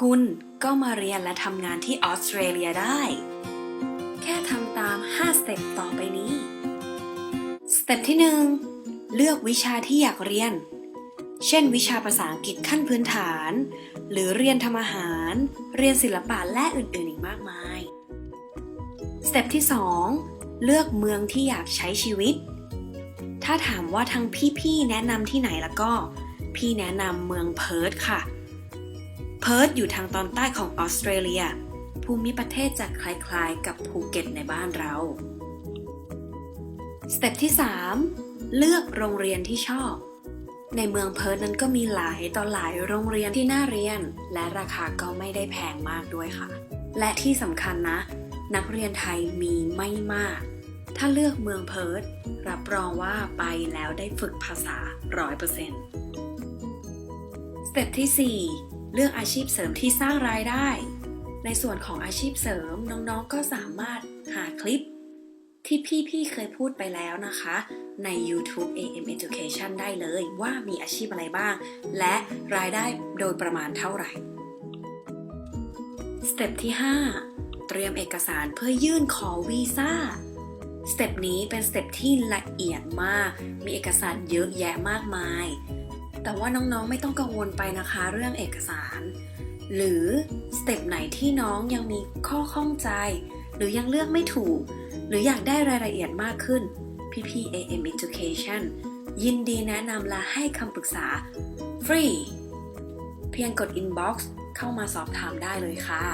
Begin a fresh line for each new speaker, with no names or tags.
คุณก็มาเรียนและทำงานที่ออสเตรเลียได้ แค่ทำตาม 5 สเต็ปต่อไปนี้ สเต็ปที่ 1 เลือกวิชาที่อยากเรียน เช่น วิชาภาษาอังกฤษขั้นพื้นฐาน หรือเรียนทำอาหาร เรียนศิลปะและอื่นๆ อีกมากมาย สเต็ปที่ 2 เลือกเมืองที่อยากใช้ชีวิต ถ้าถามว่าทางพี่ๆ แนะนำที่ไหนแล้วก็ พี่แนะนำเมืองเพิร์ธค่ะ เพิร์ธอยู่ทางตอนใต้ของออสเตรเลีย ภูมิประเทศจะคล้ายๆ กับภูเก็ตในบ้านเรา สเต็ปที่ 3 เลือกโรงเรียนที่ชอบ ในเมืองเพิร์ธนั้นก็มีหลายต่อหลายโรงเรียนที่น่าเรียน และราคาก็ไม่ได้แพงมากด้วยค่ะ และที่สำคัญนะ นักเรียนไทยมีไม่มาก ถ้าเลือกเมืองเพิร์ธรับรองว่าไปแล้วได้ฝึกภาษา 100%สเต็ปที่ 4 เลือกอาชีพเสริมที่สร้างรายได้ ในส่วนของอาชีพเสริมน้องๆก็สามารถหาคลิป ที่พี่ๆเคยพูดไปแล้วนะคะ ใน YouTube AM Education ได้เลยว่ามีอาชีพอะไรบ้าง และรายได้โดยประมาณเท่าไหร่ สเต็ปที่ 5 เตรียมเอกสารเพื่อยื่นขอวีซ่าสเต็ปนี้เป็นสเต็ปที่ละเอียดมาก มีเอกสารเยอะแยะมากมาย แต่ว่าน้องๆไม่ต้องกังวลไปนะคะเรื่องเอกสาร หรือสเต็ปไหนที่น้องยังมีข้อข้องใจ หรือยังเลือกไม่ถูก หรืออยากได้รายละเอียดมากขึ้นพี่ๆ AM Education ยินดีแนะนำและให้คำปรึกษา ฟรี เพียงกด inbox เข้ามาสอบถามได้เลยค่ะ